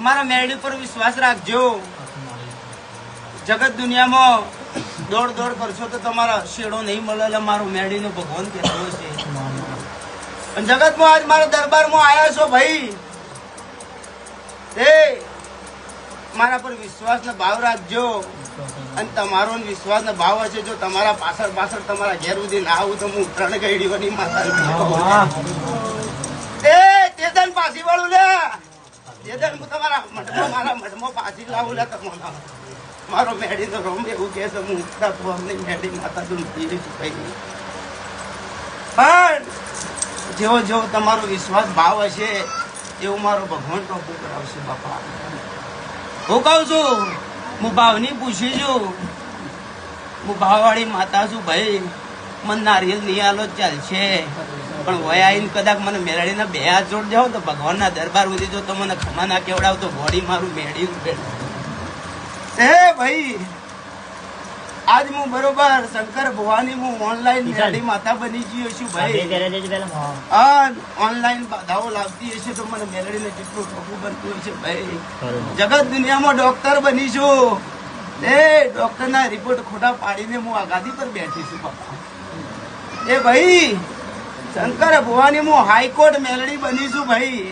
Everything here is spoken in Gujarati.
મારા મેરડી પર વિશ્વાસ રાખજો. જગત દુનિયામાં દોડ દોડ કરશો તો તમારા શેડો નહીં મળે એટલે મારો મેરડીનો ભગવાન કહેતો છે. પણ જગતમાં આજ મારા દરબારમાં આવ્યા છો ભાઈ. એ, મારા પર વિશ્વાસ ને ભાવ રાખજો. અને તમારો વિશ્વાસ ને ભાવ હશે જો તમારા પાછળ પાછળ તમારા ઘેર સુધી ના આવું તો હું ત્રણ ગઈડીઓની માતા એ તેદન પાછી વાળું લે પણ જેવો જેવો તમારો વિશ્વાસ ભાવ હશે, એવું મારો ભગવાન ટોપું કરાવશે બાપા. હું કહું છું, હું ભાવની પૂછી છું. હું ભાવવાળી માતા છું, ભાઈ. મને નારિયેલ નહીં આલો ચાલશે પણ વય આવીને કદાચ મને મેળડીના બે હાથ જોડ જાઓ તો ભગવાનના દરબાર સુધી જો તો મને ખમા ના કેવડાવ તો બોડી મારું મેળી એ ભાઈ આજ હું બરોબર શંકર ભવાની હું ઓનલાઈન મેળી માતા બની ગયો છું ભાઈ. આ ઓનલાઈન બાધાઓ લાવતી હશે તો મને મેળડીને જેટલું ટોપું બનતું હશે ભાઈ. જગત દુનિયામાં ડોક્ટર બની છું. એ ડોક્ટરના રિપોર્ટ ખોટા પાડીને હું આ ગાદી પર બેઠી છું બાપા એ ભાઈ શંકર ભવાની હું હાઈકોર્ટ મેલડી બની છું ભાઈ.